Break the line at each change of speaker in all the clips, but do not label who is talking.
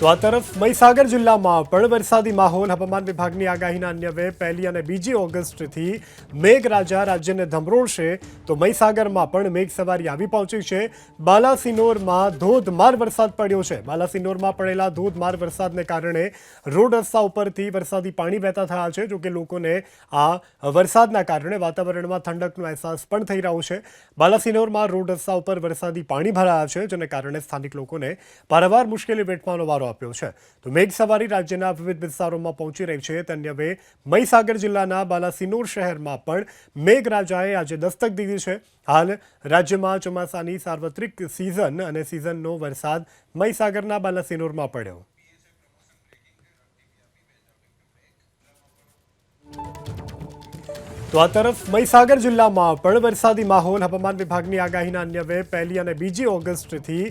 તો આ તરફ મહીસાગર જિલ્લામાં પણ વરસાદી માહોલ, હવામાન વિભાગની આગાહીના અન્ય બે પહેલી અને બીજી ઓગસ્ટથી મેઘરાજા રાજ્યને ધમરોળશે. તો મહીસાગરમાં પણ મેઘ સવારી આવી પહોંચી છે. બાલાસિનોરમાં ધોધમાર વરસાદ પડ્યો છે. બાલાસિનોરમાં પડેલા ધોધમાર વરસાદને કારણે રોડ રસ્તા ઉપરથી વરસાદી પાણી વહેતા થયા છે, જોકે લોકોને આ વરસાદના કારણે વાતાવરણમાં ઠંડકનો અહેસાસ પણ થઈ રહ્યો છે. બાલાસિનોરમાં રોડ રસ્તા ઉપર વરસાદી પાણી ભરાયા છે, જેને કારણે સ્થાનિક લોકોને પારાવાર મુશ્કેલી વેઠવાનો વારો આપ્યો છે. તો મેઘ સવારી રાજ્યના વિવિધ વિસ્તારોમાં પહોંચી રહી છે. તન્યવે મહીસાગર જિલ્લાના બાલાસિનોર શહેરમાં પણ મેઘરાજાએ આજે દસ્તક દીધી છે. હાલ રાજ્યમાં ચોમાસાની સાર્વત્રિક સિઝન અને સિઝનનો વરસાદ મહીસાગરના બાલાસિનોરમાં પડ્યો. તો આ તરફ મહીસાગર જિલ્લામાં પણ વરસાદી માહોલ, હવામાન વિભાગની આગાહીના અન્ય બે પહેલી અને બીજી ઓગસ્ટથી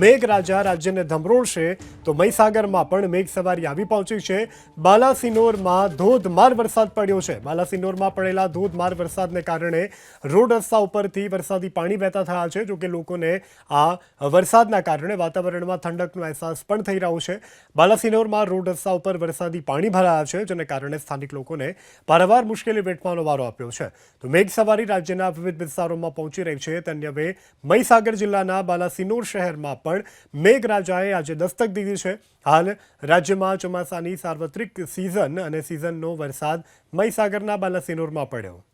મેઘરાજા રાજ્યને ધમરોળશે તો મહીસાગરમાં પણ મેઘ સવારી આવી પહોંચી છે. બાલાસિનોરમાં ધોધમાર વરસાદ પડ્યો છે. બાલાસિનોરમાં પડેલા ધોધમાર વરસાદને કારણે રોડ રસ્તા ઉપરથી વરસાદી પાણી વહેતા થયા છે, જોકે લોકોને આ વરસાદના કારણે વાતાવરણમાં ઠંડકનો અહેસાસ પણ થઈ રહ્યો છે. બાલાસિનોરમાં રોડ રસ્તા ઉપર વરસાદી પાણી ભરાયા છે, જેને કારણે સ્થાનિક લોકોને પારાવાર મુશ્કેલી વેઠવાનો વારો આપ્યો છે. તો મેઘ સવારી રાજ્યના વિવિધ વિસ્તારોમાં પહોંચી રહી છે. તન્યવે મહીસાગર જિલ્લાના બાલાસિનોર શહેરમાં પણ મેઘરાજાએ આજે દસ્તક દીધી છે. હાલ રાજ્યમાં ચોમાસાની સાર્વત્રિક સિઝન અને સિઝનનો વરસાદ મહીસાગરના બાલાસિનોરમાં પડ્યો.